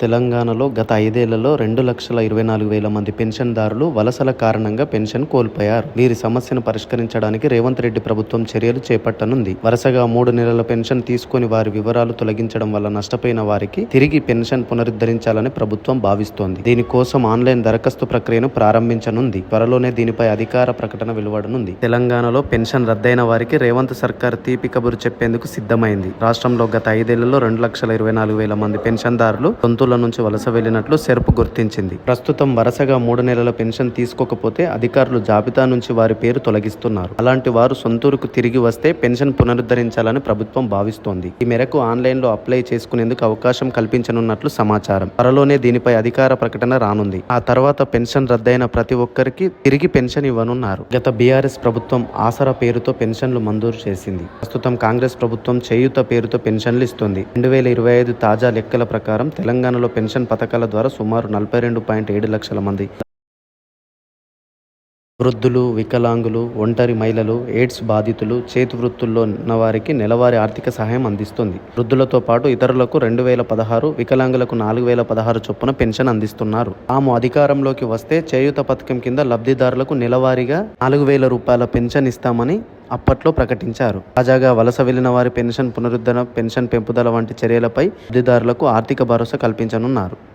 తెలంగాణలో గత ఐదేళ్ళలో రెండు లక్షల ఇరవై నాలుగు వేల మంది పెన్షన్దారులు వలసల కారణంగా పెన్షన్ కోల్పోయారు. వీరి సమస్యను పరిష్కరించడానికి రేవంత్ రెడ్డి ప్రభుత్వం చర్యలు చేపట్టనుంది. వరుసగా మూడు నెలల పెన్షన్ తీసుకొని వారి వివరాలు తొలగించడం వల్ల నష్టపోయిన వారికి తిరిగి పెన్షన్ పునరుద్ధరించాలని ప్రభుత్వం భావిస్తోంది. దీనికోసం ఆన్లైన్ దరఖాస్తు ప్రక్రియను ప్రారంభించనుంది. త్వరలోనే దీనిపై అధికార ప్రకటన వెలువడనుంది. తెలంగాణలో పెన్షన్ రద్దయిన వారికి రేవంత్ సర్కార్ తీపి కబురు చెప్పేందుకు సిద్ధమైంది. రాష్ట్రంలో గత ఐదేళ్ళలో రెండు లక్షల ఇరవై నాలుగు వేల మంది పెన్షన్దారులు సొంతూళ్ళ నుంచి వలస వెళ్ళినట్లు సెర్ప్ గుర్తించింది. ప్రస్తుతం వరుసగా మూడు నెలల పెన్షన్ తీసుకోకపోతే అధికారులు జాబితా నుంచి వారి పేరు తొలగిస్తున్నారు. అలాంటి వారు సొంతూరుకు తిరిగి వస్తే పెన్షన్ పునరుద్ధరించాలని ప్రభుత్వం భావిస్తోంది. ఈ మేరకు ఆన్లైన్లో అప్లై చేసుకునేందుకు అవకాశం కల్పించనున్నట్లు సమాచారం. త్వరలోనే దీనిపై అధికార ప్రకటన రానుంది. ఆ తర్వాత పెన్షన్ రద్దయిన ప్రతి ఒక్కరికి తిరిగి పెన్షన్ ఇవ్వనున్నారు. గత బీఆర్ఎస్ ప్రభుత్వం ఆసరా పేరుతో పెన్షన్లు మంజూరు చేసింది. ప్రస్తుతం కాంగ్రెస్ ప్రభుత్వం చేయూత పేరుతో పెన్షన్లు ఇస్తుంది. రెండు వేల ఇరవై ఐదు తాజా లెక్కల ప్రకారం తెలంగాణ తెలంగాణలో పెన్షన్ పథకాల ద్వారా సుమారు నలభై రెండు పాయింట్ ఏడు లక్షల మంది వృద్ధులు వికలాంగులు ఒంటరి మహిళలు ఎయిడ్స్ బాధితులు చేతి వృత్తుల్లో ఉన్నవారికి నెలవారీ ఆర్థిక సహాయం అందిస్తుంది. వృద్ధులతో పాటు ఇతరులకు రెండు వేల పదహారు వికలాంగులకు నాలుగు వేల పదహారు చొప్పున పెన్షన్ అందిస్తున్నారు. తాము అధికారంలోకి వస్తే చేయూత పథకం కింద లబ్ధిదారులకు నెలవారీగా నాలుగు వేల రూపాయల పెన్షన్ ఇస్తామని అప్పట్లో ప్రకటించారు. తాజాగా వలస వెళ్ళిన వారి పెన్షన్ పునరుద్ధరణ పెన్షన్ పెంపుదల వంటి చర్యలపై లబ్ధిదారులకు ఆర్థిక భరోసా కల్పించనున్నారు.